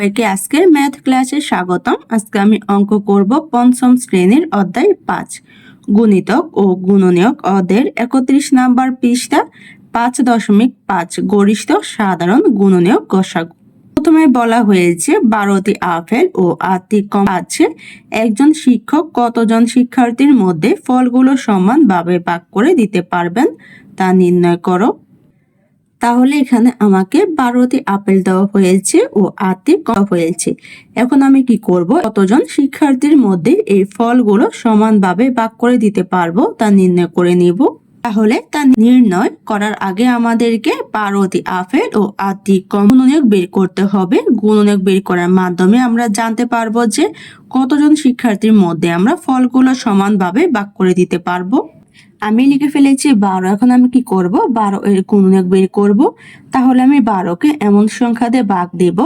সবাইকে আজকের ম্যাথ ক্লাসে স্বাগতম। আজকে আমি অঙ্ক করব পঞ্চম শ্রেণির অধ্যায় পাঁচ। গুণিতক ও গুণনীয়ক অদের একত্রিশ নাম্বার পৃষ্ঠা পাঁচ দশমিক পাঁচ গরিষ্ঠ সাধারণ গুণনীয়ক গসাগু প্রথমে বলা হয়েছে, বারোটি আপেল ও আটটি কম আছে। একজন শিক্ষক কতজন শিক্ষার্থীর মধ্যে ফলগুলো সমানভাবে ভাগ করে দিতে পারবেন তা নির্ণয় করো। তাহলে এখানে আমাকে বারোটি আপেল দেওয়া হয়েছে ও আটটি কম হয়েছে। এখন আমি কি করব? কতজন শিক্ষার্থীর মধ্যে এই ফলগুলো সমানভাবে ভাগ করে দিতে পারব তা নির্ণয় করে নিব। তাহলে তা নির্ণয় করার আগে আমাদেরকে বারোটি আপেল ও আটটি গুণনীয়ক বের করতে হবে। গুণনীয়ক বের করার মাধ্যমে আমরা জানতে পারব যে কতজন শিক্ষার্থীর মধ্যে আমরা ফলগুলো সমানভাবে ভাগ করে দিতে পারব। আমি লিখে ফেলেছি বারো, এখন আমি কি করব? বারো, এর গুণনীয়ক বের করব। তাহলে আমি বারোকে এমন সংখ্যা দিয়ে ভাগ দেব,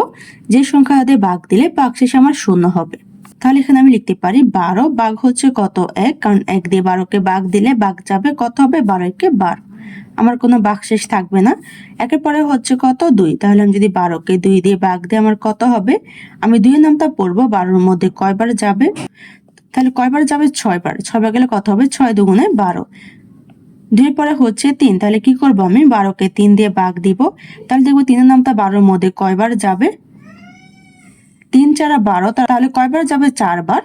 যে সংখ্যা দিয়ে বাঘ দিলে ভাগ শেষে আমার শূন্য হবে। তাহলে এখানে আমি লিখতে পারি বারো বাঘ হচ্ছে কত? এক, কারণ এক দিয়ে বারোকে বাঘ দিলে বাঘ যাবে কত হবে? বারো একে বারো। আমার কোনো বাঘ শেষ থাকবে না। একের পরে হচ্ছে কত? দুই। তাহলে আমি যদি বারোকে দুই দিয়ে বাঘ দিয়ে আমার কত হবে? আমি দুই নামটা পড়ব, বারোর মধ্যে কয়বার যাবে? তাহলে কয়বার যাবে? ছয়বার। ছয়বার গেলে কত হবে? ছয় দুগুণে বারো। দুই পরে হচ্ছে তিন। তাহলে কি করব আমি? বারোকে তিন দিয়ে বাঘ দিব। তাহলে দেখব তিনের নামটা বারোর মধ্যে কয়বার যাবে? তিন চারা বারো। তাহলে কয়বার যাবে? চারবার।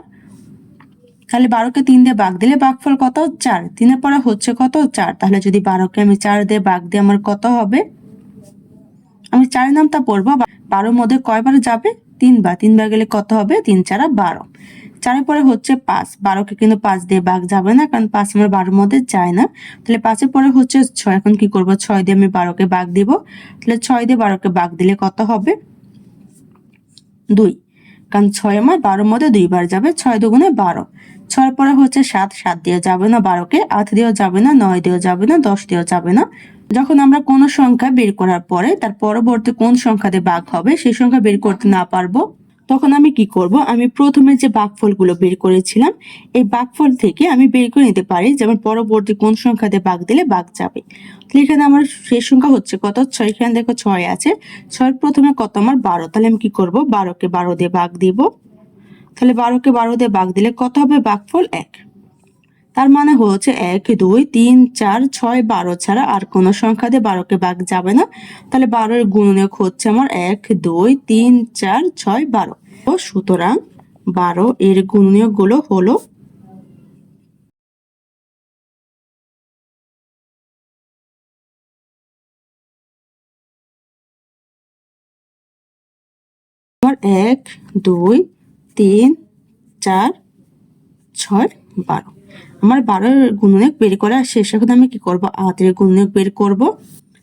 তাহলে বারোকে তিন দিয়ে বাঘ দিলে বাঘফল কত? চার। তিনের পরে হচ্ছে কত? চার। তাহলে যদি বারোকে আমি চার দিয়ে বাঘ দিয়ে আমার কত হবে? আমি চারের নামটা পড়ব বারোর মধ্যে কয়বার যাবে? তিনবার। তিনবার গেলে কত হবে? তিন চারা বারো। চারের পরে হচ্ছে পাঁচ। বারোকে কিন্তু পাঁচ দিয়ে বাঘ যাবে না, কারণ পাঁচ আমার বারোর মধ্যে যায় না। তাহলে পাঁচের পরে হচ্ছে ছয়, এখন কি করব? ছয় দিয়ে আমি বারোকে বাঘ দিব। তাহলে ছয় দিয়ে বারোকে বাঘ দিলে কত হবে? দুই। কারণ ছয় আমার বারোর মধ্যে দুইবার যাবে, ছয় দুগুণে বারো। ছয়ের পরে হচ্ছে সাত সাত দিয়ে যাবে না বারোকে, আট দিয়েও যাবে না, নয় দিয়েও যাবে না, দশ দিয়েও যাবে না। যখন আমরা কোনো সংখ্যা বের করার পরে তার পরবর্তী কোন সংখ্যা দিয়ে বাঘ হবে, সেই সংখ্যা বের করতে না পারব। তখন আমি কি করব? আমি প্রথমে যে বাঘফলগুলো বের করেছিলাম, এই বাঘফল থেকে আমি বের করে নিতে পারি, যেমন পরবর্তী কোন সংখ্যাতে বাঘ দিলে বাঘ যাবে। তাহলে এখানে আমার শেষ সংখ্যা হচ্ছে কত? ছয়। এখানে দেখো ছয় আছে। ছয় প্রথমে কত? আমার বারো। তাহলে আমি কি করব? বারোকে বারো দিয়ে বাঘ দিব। তাহলে বারোকে বারো দিয়ে বাঘ দিলে কত হবে? বাঘফল এক। তার মানে হচ্ছে এক, দুই, তিন, চার, ছয়, বারো ছাড়া আর কোনো সংখ্যা দিয়ে বারোকে বাঘ যাবে না। তাহলে বারোর গুণনীয়ক হচ্ছে আমার এক, দুই, তিন, চার, ছয়, বারো। ও সুতরাং বারো এর গুণনীয়কগুলো হলো এক, দুই, তিন, চার ছয় বারো। আমার বারোর গুণনীয়ক বের করা শেষ এখন আমি কি করব? আটের গুণনীয়ক বের করব।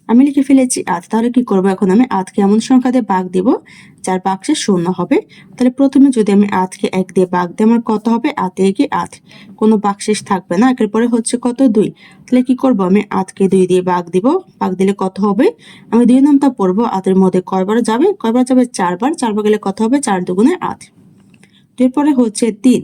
আমি লিখে ফেলেছি আট তাহলে কি করব এখন আমি? আটকে এমন সংখ্যা দিয়ে বাঘ দেব, যার বাক্সে শূন্য হবে। তাহলে প্রথমে যদি আমি আটকে এক দিয়ে বাঘ দিই, আমার কত হবে? আটে একে আট কোনো বাক্সেস থাকবে না, একের পরে হচ্ছে কত? দুই। তাহলে কি করব আমি? আটকে দুই দিয়ে বাঘ দিব। বাঘ দিলে কত হবে? আমি দুই নামটা পড়ব আটের মধ্যে কয়বার যাবে? কয়বার যাবে? চারবার চারবার গেলে কত হবে? চার দুগুণে আট এরপরে হচ্ছে তিন।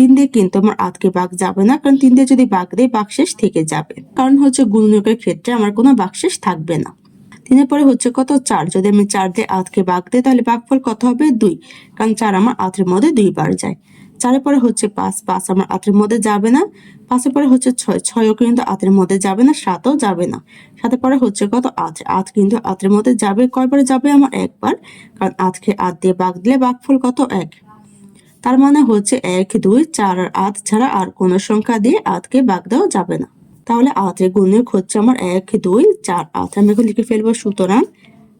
তিন দিয়ে কিন্তু আমার আটকে বাঘ যাবে না, কারণ তিন দিয়ে যদি বাঘ দেয় বাকশেষ থেকে যাবে। কারণ হচ্ছে গুণনীয়কের ক্ষেত্রে আমার কোনো বাকশেষ থাকবে না। তিনের পরে হচ্ছে কত? চার। যদি আমি চার দিয়ে আটকে বাঘ দিই, তাহলে বাঘফল কত হবে? দুই। কারণ চার আমার আটের মধ্যে দুইবার যায়। চারের পরে হচ্ছে পাঁচ। পাঁচ আমার আটের মধ্যে যাবে না। পাঁচের পরে হচ্ছে ছয়। ছয়ও কিন্তু আটের মধ্যে যাবে না, সাতও যাবে না। সাতের পরে হচ্ছে কত? আট আট কিন্তু আটের মধ্যে যাবে। কয়বার যাবে? আমার একবার। কারণ আটকে আট দিয়ে বাঘ দিলে বাঘফল কত? এক। তার মানে হচ্ছে এক, দুই, চার আর আট ছাড়া আর কোনো সংখ্যা দিয়ে আটকে বাগ দেওয়া যাবে না। তাহলে আটের গুণনীয়ক হচ্ছে আমার এক, দুই, চার, আট। আমি এখন লিখে ফেলব সুতরাং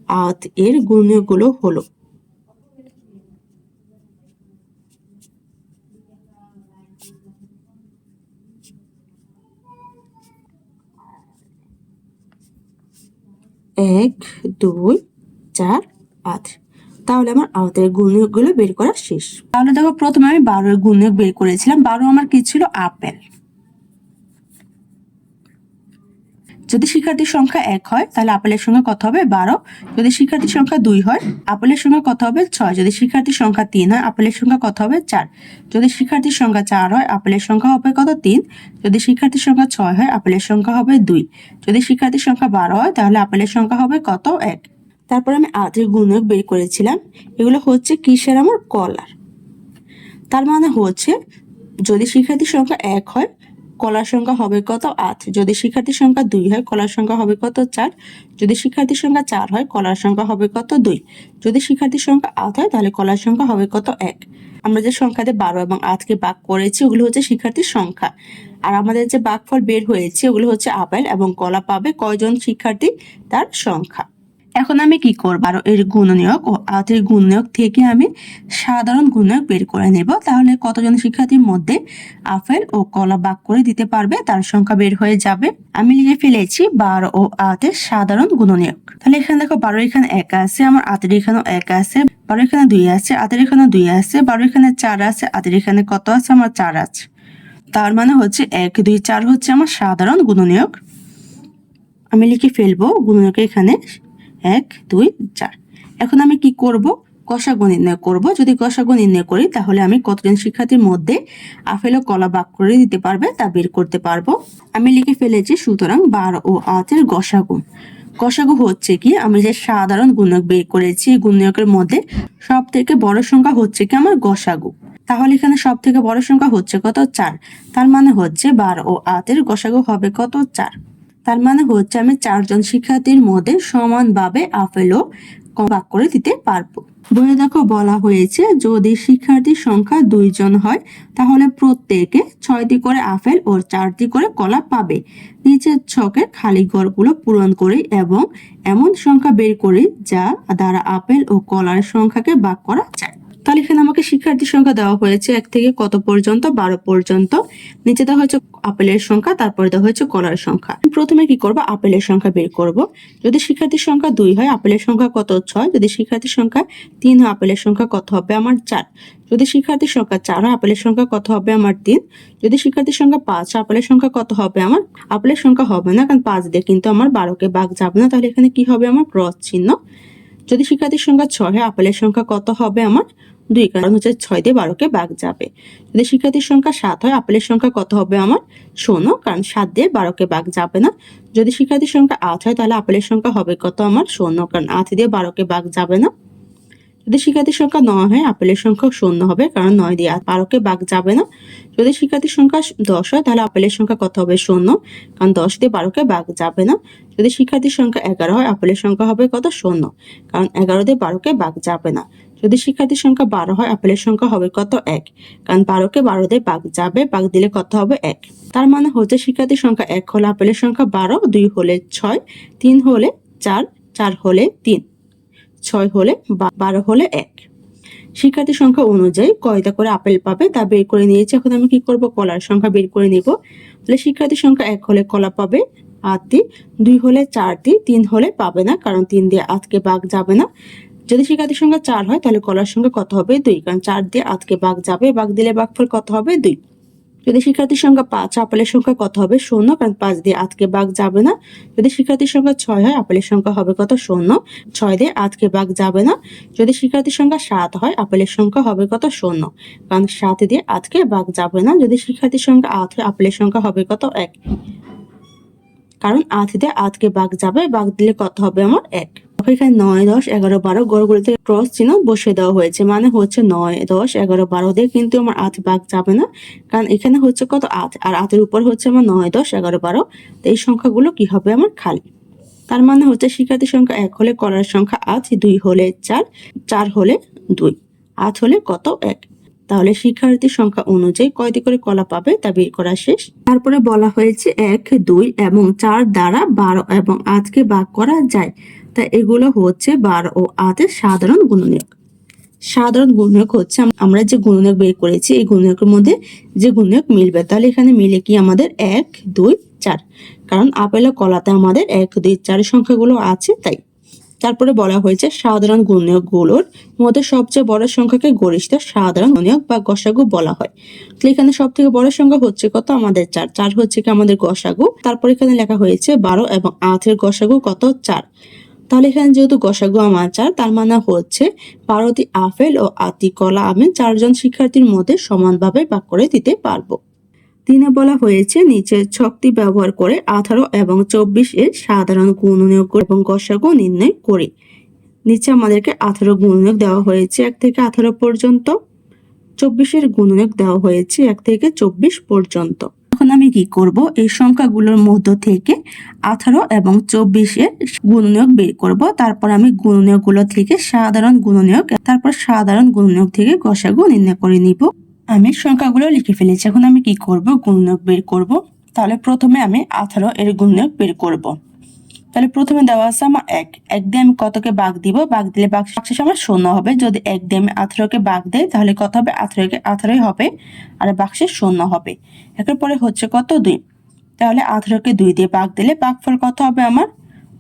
আট এর গুণনীয়কগুলো হলো। এক, দুই, চার, আট। তাহলে আমার আওতের গুণনীয়কগুলো বের করা শেষ। তাহলে দেখো প্রথমে আমি বারোর গুণনীয়ক বের করেছিলাম। বারো আমার কি ছিল? আপেল। যদি শিক্ষার্থীর সংখ্যা এক হয়, তাহলে আপেলের সঙ্গে কত হবে? বারো। যদি শিক্ষার্থীর সংখ্যা দুই হয়, আপেলের সঙ্গে কত হবে? ছয়। যদি শিক্ষার্থীর সংখ্যা তিন হয়, আপেলের সংখ্যা কত হবে? চার। যদি শিক্ষার্থীর সংখ্যা চার হয়, আপেলের সংখ্যা হবে কত? তিন। যদি শিক্ষার্থীর সংখ্যা ছয় হয়, আপেলের সংখ্যা হবে দুই। যদি শিক্ষার্থীর সংখ্যা বারো হয়, তাহলে আপেলের সংখ্যা হবে কত? এক। তারপর আমি আধের গুণক বের করেছিলাম। এগুলো হচ্ছে কিসের আমার? কলার। তার মানে হচ্ছে, যদি শিক্ষার্থীর সংখ্যা এক হয়, কলার সংখ্যা হবে কত? আট। যদি শিক্ষার্থীর সংখ্যা দুই হয়, কলার সংখ্যা হবে কত? চার। যদি শিক্ষার্থীর সংখ্যা চার হয়, কলার সংখ্যা হবে কত? দুই। যদি শিক্ষার্থীর সংখ্যা আট হয়, তাহলে কলার সংখ্যা হবে কত? এক। আমরা যে সংখ্যাতে বারো এবং আটকে বাক করেছি, ওগুলো হচ্ছে শিক্ষার্থীর সংখ্যা। আর আমাদের যে বাঘফল বের হয়েছে, ওগুলো হচ্ছে আপেল এবং কলা পাবে কয়জন শিক্ষার্থী? তার সংখ্যা। এখন আমি কি করব? আর এর গুণনীয়ক ও আতের গুণনীয়ক থেকে আমি সাধারণ গুণনীয়ক বের করে নেব। তাহলে কতজন শিক্ষার্থীর মধ্যে আপেল ও কলা বাক করে দিতে পারবে? তার সংখ্যা বের হয়ে যাবে। আমি লিখে ফেলেছি বারো ও আতের সাধারণ গুণনীয়ক। তাহলে এখানে দেখো বারো এখানে এক আছে, আমার আতের এখানেও এক আছে, বারো এখানে দুই আছে আতের এখানে দুই আছে, বারো এখানে চার আছে আতের এখানে কত আছে? আমার চার আছে। তার মানে হচ্ছে এক, দুই, চার হচ্ছে আমার সাধারণ গুণনীয়ক। আমি লিখে ফেলব গুণনীয়ক এখানে এক, দুই, চার। এখন আমি কি করব? কষাগু নির্ণয় করব। যদি কষাগু নির্ণয় করি, তাহলে আমি কতজন শিক্ষার্থীর মধ্যে আপেল ও কলা বাক করে দিতে পারবে তা বের করতে পারব। আমি লিখে ফেলেছি, সুতরাং বারো ও আটের গসাগু। গসাগু হচ্ছে কি? আমি যে সাধারণ গুণক বের করেছি গুণকের মধ্যে সব থেকে বড় সংখ্যা হচ্ছে কি? আমার গসাগু। তাহলে এখানে সব থেকে বড় সংখ্যা হচ্ছে কত? চার। তার মানে হচ্ছে বারো ও আটের গসাগু হবে কত? চার। তার মানে হচ্ছে আমি চারজন শিক্ষার্থীর মধ্যে সমানভাবে আপেলও ভাগ করে দিতে পারব। বইয়ে দেখো বলা হয়েছে, যদি শিক্ষার্থীর সংখ্যা দুইজন হয়, তাহলে প্রত্যেকে ছয়টি করে আপেল ও চারটি করে কলা পাবে। নিচের ছকের খালি ঘরগুলো পূরণ করে এবং এমন সংখ্যা বের করে যা দ্বারা আপেল ও কলার সংখ্যাকে ভাগ করা যায়। তাহলে এখানে আমাকে শিক্ষার্থীর সংখ্যা দেওয়া হয়েছে এক থেকে কত পর্যন্ত? বারো পর্যন্ত। নিচে দেওয়া হয়েছে আপেলের সংখ্যা, তারপরে দেওয়া হয়েছে কলার সংখ্যা। প্রথমে কি করব? আপেলের সংখ্যা বের করব। যদি শিক্ষার্থীর সংখ্যা দুই হয়, আপেলের সংখ্যা কত? ছয়। যদি শিক্ষার্থীর সংখ্যা তিন হয়, আপেলের সংখ্যা কত হবে? আমার চার। যদি শিক্ষার্থীর সংখ্যা চার হয়, আপেলের সংখ্যা কত হবে? আমার তিন। যদি শিক্ষার্থীর সংখ্যা পাঁচ আপেলের সংখ্যা কত হবে? আমার, আপেলের সংখ্যা হবে না, কারণ পাঁচ দিয়ে কিন্তু আমার বারোকে বাঘ যাবে না। তাহলে এখানে কি হবে? আমার ক্রস চিহ্ন। যদি শিক্ষার্থীর সংখ্যা ছয় হয়, আপেলের সংখ্যা কত হবে আমার? দুই, কারণ হচ্ছে ছয় দিয়ে বারোকে বাঘ যাবে। যদি শিক্ষার্থীর সংখ্যা সাত হয়, আপেলের সংখ্যা কত হবে আমার? শূন্য, কারণ সাত দিয়ে বারোকে বাঘ যাবে না। যদি শিক্ষার্থীর সংখ্যা আট হয়, তাহলে আপেলের সংখ্যা হবে কত আমার? শূন্য, কারণ আট দিয়ে বারোকে বাঘ যাবে না। যদি শিক্ষার্থীর সংখ্যা নয় হয়, আপেলের সংখ্যা শূন্য হবে, কারণ নয় দিয়ে বারোকে বাঘ যাবে না। যদি শিক্ষার্থীর সংখ্যা দশ হয়, তাহলে আপেলের সংখ্যা কত হবে? শূন্য, কারণ দশ দিয়ে বারোকে বাঘ যাবে না। যদি শিক্ষার্থীর সংখ্যা এগারো হয়, আপেলের সংখ্যা হবে কত? শূন্য। কারণ এগারো দিয়ে বারোকে বাঘ যাবে না। যদি শিক্ষার্থীর সংখ্যা বারো হয়, আপেলের সংখ্যা হবে কত? এক। কারণ বারোকে বারো দিয়ে বাঘ যাবে, বাঘ দিলে কত হবে? এক। তার মানে হচ্ছে শিক্ষার্থীর সংখ্যা এক হলে আপেলের সংখ্যা বারো, দুই হলে ছয়, তিন হলে চার চার হলে তিন, ছয় হলে বারো হলে এক। শিক্ষার্থীর সংখ্যা অনুযায়ী কয়টা করে আপেল পাবে তা বের করে নিয়েছি। এখন আমি কি করব? কলার সংখ্যা বের করে নিব। তাহলে শিক্ষার্থীর সংখ্যা এক হলে কলা পাবে আটটি দুই হলে চারটি তিন হলে পাবে না, কারণ তিন দিয়ে আটকে বাঘ যাবে না। যদি শিক্ষার্থীর সংখ্যা চার হয়, তাহলে কলার সংখ্যা কত হবে? দুই, কারণ চার দিয়ে আটকে বাঘ যাবে, বাঘ দিলে বাঘফল কত হবে? দুই। যদি শিক্ষার্থীর সংখ্যা পাঁচ আপেলের সংখ্যা কত হবে? শূন্য, কারণ পাঁচ দিয়ে আটকে বাঘ যাবে না। যদি শিক্ষার্থীর সংখ্যা ছয় হয়, আপেলের সংখ্যা হবে কত? শূন্য। ছয় দিয়ে আটকে বাঘ যাবে না। যদি শিক্ষার্থীর সংখ্যা সাত হয়, আপেলের সংখ্যা হবে কত? শূন্য। কারণ সাত দিয়ে আটকে বাঘ যাবে না। যদি শিক্ষার্থীর সংখ্যা আট হয়, আপেলের সংখ্যা হবে কত? এক। কারণ আট দিয়ে আটকে বাঘ যাবে, বাঘ দিলে কত হবে আমার এক। এখানে নয়, দশ, এগারো, বারো গড়গুলিতে ক্রস চিহ্ন বসে দেওয়া হয়েছে। মানে হচ্ছে নয়, দশ, এগারো, বারো দিয়ে কিন্তু আমার আধ বাঘ যাবে না। কারণ এখানে হচ্ছে কত? আধ আর আধের উপর হচ্ছে আমার নয়, দশ, এগারো, বারো। তো এই সংখ্যাগুলো কি হবে আমার খালি? তার মানে হচ্ছে শিক্ষার্থীর সংখ্যা এক হলে করার সংখ্যা আট, দুই হলে চার চার হলে দুই, আট হলে কত? এক। তাহলে শিক্ষার্থীর সংখ্যা অনুযায়ী কয়টি করে কলা পাবে তা বের করা শেষ। তারপরে বলা হয়েছে এক, দুই এবং চার দ্বারা বারো এবং আটকে ভাগ করা যায়। তা এগুলো হচ্ছে বারো ও আটের সাধারণ গুণনীয়ক। সাধারণ গুণনীয়ক হচ্ছে আমরা যে গুণনীয়ক বের করেছি, এই গুণনীয়কের মধ্যে যে গুণনীয়ক মিলবে, তাহলে এখানে মিলে কি আমাদের এক, দুই, চার। কারণ আপেল ও কলাতে আমাদের এক, দুই চার সংখ্যাগুলো আছে, তাই তারপরে বলা হয়েছে সাধারণ গুণনীয়কগুলোর মধ্যে সবচেয়ে বড় সংখ্যাকে গরিষ্ঠ সাধারণ গুণনীয়ক বা গসাগু বলা হয়। তো এখানে সব থেকে বড় সংখ্যা হচ্ছে কত? আমাদের চার। চার হচ্ছে কি আমাদের গসাগু? তারপর এখানে লেখা হয়েছে বারো এবং আঠের গসাগু কত? চার। তাহলে এখানে যেহেতু গসাগু আমার চার, তার মানে হচ্ছে বারোটি আপেল ও আটি কলা আমি চারজন শিক্ষার্থীর মধ্যে সমানভাবে ভাগ করে দিতে পারব। তিনে বলা হয়েছে নিচের ছকটি ব্যবহার করে আঠারো এবং চব্বিশ এর সাধারণ গুণনীয়ক এবং গসাগু নির্ণয় করি। নিচে আমাদেরকে আঠারো গুণনীয়ক দেওয়া হয়েছে, এক থেকে আঠারো পর্যন্ত। চব্বিশের গুণনীয়ক দেওয়া হয়েছে, এক থেকে চব্বিশ পর্যন্ত। এখন আমি কি করব? এই সংখ্যাগুলোর মধ্য থেকে আঠারো এবং চব্বিশের গুণনীয়ক বের করব। তারপর আমি গুণনীয়কগুলো থেকে সাধারণ গুণনীয়ক তারপর সাধারণ গুণনীয়ক থেকে গসাগু নির্ণয় করে নিব। আমি সংখ্যাগুলো লিখে ফেলেছি। এখন আমি কি করব? গুণনীয়ক বের করব। তাহলে প্রথমে আমি আঠারো এর গুণনীয়ক বের করব। তাহলে প্রথমে দেওয়া আছে আমার এক। এক দিয়ে আমি কতকে বাঘ দিব? বাঘ দিলে বাঘ শেষে আমার শূন্য হবে। যদি এক দিয়ে আমি আঠারোকে বাঘ দেয় তাহলে কত হবে? আঠারোকে আঠারোই হবে। আর বাক্সে শূন্য হবে। একের পরে হচ্ছে কত? দুই। তাহলে আঠারোকে দুই দিয়ে বাঘ দিলে বাঘফল কত হবে আমার?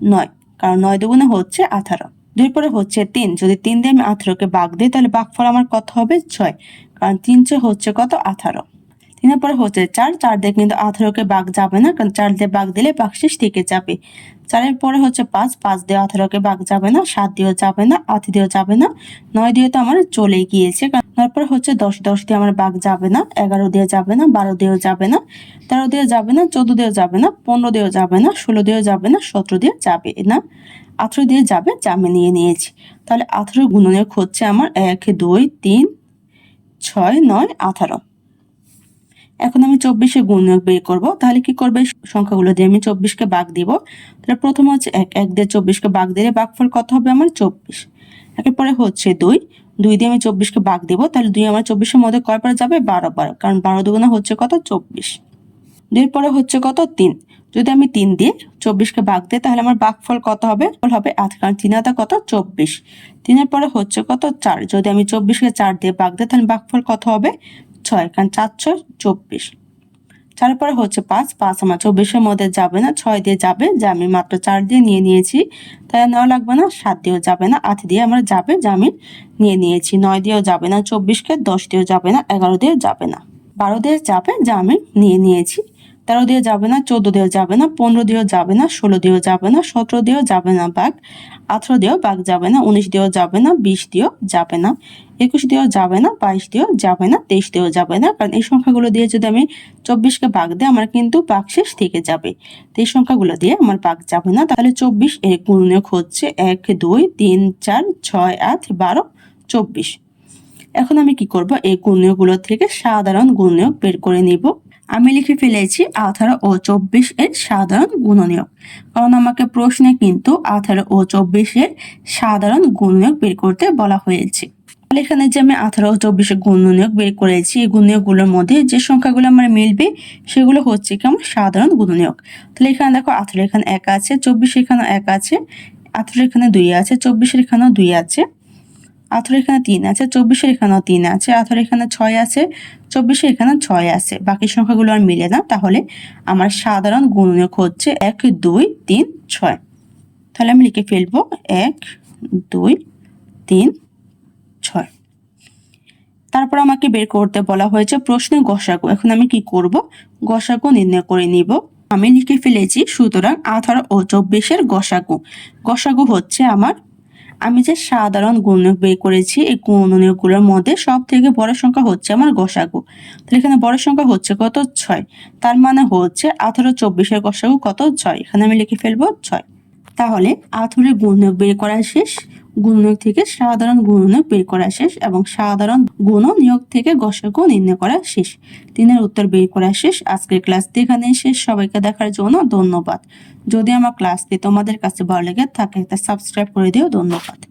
নয়। কারণ নয় দুগুণে হচ্ছে আঠারো। দুই পরে হচ্ছে তিন। যদি তিন দিয়ে আমি আঠারোকে বাঘ দিই, তাহলে বাঘফল আমার কত হবে? ছয়। কারণ তিন ছয় হচ্ছে কত আঠারো তিনের পরে হচ্ছে চার চার দিয়ে কিন্তু আঠারোকে বাঘ যাবে না কারণ চার দিয়ে বাঘ দিলে বাক্সেস থেকে যাবে চারের পরে হচ্ছে পাঁচ পাঁচ দিয়ে আঠারোকে বাঘ যাবে না সাত দিয়েও যাবে না আট দিয়েও যাবে না নয় দিয়ে তো আমার চলে গিয়েছে তারপরে হচ্ছে দশ দশ দিয়ে আমার বাঘ যাবে না এগারো দিয়ে যাবে না বারো দিয়েও যাবে না তেরো দিয়ে যাবে না চোদ্দ দিয়েও যাবে না পনেরো দিয়েও যাবে না ষোলো দিয়েও যাবে না সতেরো দিয়ে যাবে না আঠেরো দিয়ে যাবে জামে নিয়ে নিয়েছি তাহলে আঠেরো গুণনের হচ্ছে আমার এক দুই তিন ছয়, নয়, আঠারো। এখন আমি চব্বিশে গুণনীয়ক বের করব। তাহলে কি করবে? সংখ্যাগুলো দিয়ে আমি চব্বিশকে বাঘ দিব। তাহলে প্রথম হচ্ছে এক এক দিয়ে চব্বিশকে বাঘ দিলে বাঘফল কত হবে আমার? চব্বিশ। একের পরে হচ্ছে দুই। দুই দিয়ে আমি চব্বিশকে বাঘ দিব। তাহলে দুই আমার চব্বিশের মধ্যে কয়বার যাবে? বারো বার। কারণ বারো দুগুণা হচ্ছে কত? চব্বিশ। দুই পরে হচ্ছে কত? তিন। যদি আমি তিন দিয়ে চব্বিশকে বাঘ দিই, তাহলে আমার বাঘফল কত হবে? ফল হবে আট, কারণ তিন হাতে কত? চব্বিশ। তিনের পরে হচ্ছে কত? চার। যদি আমি চব্বিশকে চার দিয়ে বাঘ দিই, তাহলে বাঘফল কত হবে? ছয়, কারণ চার ছয় চব্বিশ। চার পরে হচ্ছে পাঁচ পাঁচ আমার চব্বিশের মধ্যে যাবে না, ছয় দিয়ে যাবে, যে আমি মাত্র চার দিয়ে নিয়ে নিয়েছি, তাই নেওয়া লাগবে না, সাত দিয়েও যাবে না, আট দিয়ে আমার যাবে, যে আমি নিয়ে নিয়েছি, নয় দিয়েও যাবে না, চব্বিশকে দশ দিয়েও যাবে না, এগারো দিয়েও যাবে না, বারো দিয়ে যাবে, যা আমি নিয়ে নিয়েছি। তেরো দিয়ে যাবে না চোদ্দ দিয়েও যাবে না পনেরো দিয়েও যাবে না ষোলো দিয়েও যাবে না সতেরো দিয়েও যাবে না বাঘ আঠেরো দিয়েও বাঘ যাবে না উনিশ দিয়েও যাবে না বিশ দিয়েও যাবে না একুশ দিয়েও যাবে না বাইশ দিয়েও যাবে না তেইশ দিয়েও যাবে না কারণ এই সংখ্যাগুলো দিয়ে যদি আমি চব্বিশকে বাঘ দিই আমার কিন্তু বাঘ শেষ থেকে যাবে তো এই সংখ্যাগুলো দিয়ে আমার বাঘ যাবে না তাহলে চব্বিশ এর গুণনীয়ক হচ্ছে এক দুই তিন চার ছয় আট বারো চব্বিশ এখন আমি কি করব এই গুণনীয়কগুলো থেকে সাধারণ গুণনীয়ক বের করে নিব আমি লিখে ফেলেছি আঠারো ও চব্বিশ এর সাধারণ গুণনীয়ক। কারণ আমাকে প্রশ্নে কিন্তু আঠারো ও চব্বিশের সাধারণ গুণনীয়ক বের করতে বলা হয়েছে। এখানে যে আমি আঠারো ও চব্বিশে গুণনীয়ক বের করেছি, এই গুণনীয়কগুলোর মধ্যে যে সংখ্যাগুলো আমার মিলবে, সেগুলো হচ্ছে কি আমার সাধারণ গুণনীয়ক। তাহলে এখানে দেখো আঠারো এখানে এক আছে, চব্বিশ এখানে এক আছে, আঠারো এখানে দুই আছে চব্বিশের এখানেও দুই আছে। আঠারো এখানে তিন আছে চব্বিশের এখানেও তিন আছে আঠারো এখানে ছয় আছে চব্বিশে এখানে ছয় আছে। বাকি সংখ্যাগুলো আর মিলে না, তাহলে আমার সাধারণ গুণনীয়ক হচ্ছে এক, দুই, তিন, ছয়। তাহলে আমি লিখে ফেলব এক, দুই, তিন, ছয়। তারপর আমাকে বের করতে বলা হয়েছে প্রশ্নে গসাগু। এখন আমি কি করব? গসাগু নির্ণয় করে নিব। আমি লিখে ফেলেছি, সুতরাং আঠারো ও চব্বিশের গসাগু। গসাগু হচ্ছে আমার আমি যে সাধারণ গুণনীয়ক বের করেছি, এই গুণনীয়কগুলোর মধ্যে সব থেকে বড় সংখ্যা হচ্ছে আমার গসাগু। তাহলে এখানে বড় সংখ্যা হচ্ছে কত? ছয়। তার মানে হচ্ছে আঠারো চব্বিশের গসাগু কত? ছয়। এখানে আমি লিখে ফেলব, ছয়। তাহলে আঠারো গুণনীয়ক বের করা শেষ। গুণনীয়ক থেকে সাধারণ গুণনীয়ক বের করা শেষ এবং সাধারণ গুণ নিয়োগ থেকে গসাগু নির্ণয় করা শেষ। তিনের উত্তর বের করা শেষ। আজকের ক্লাসটি এখানে শেষ। সবাইকে দেখার জন্য ধন্যবাদ। যদি আমার ক্লাসটি তোমাদের কাছে ভালো লেগে থাকে, তা সাবস্ক্রাইব করে দিও। ধন্যবাদ।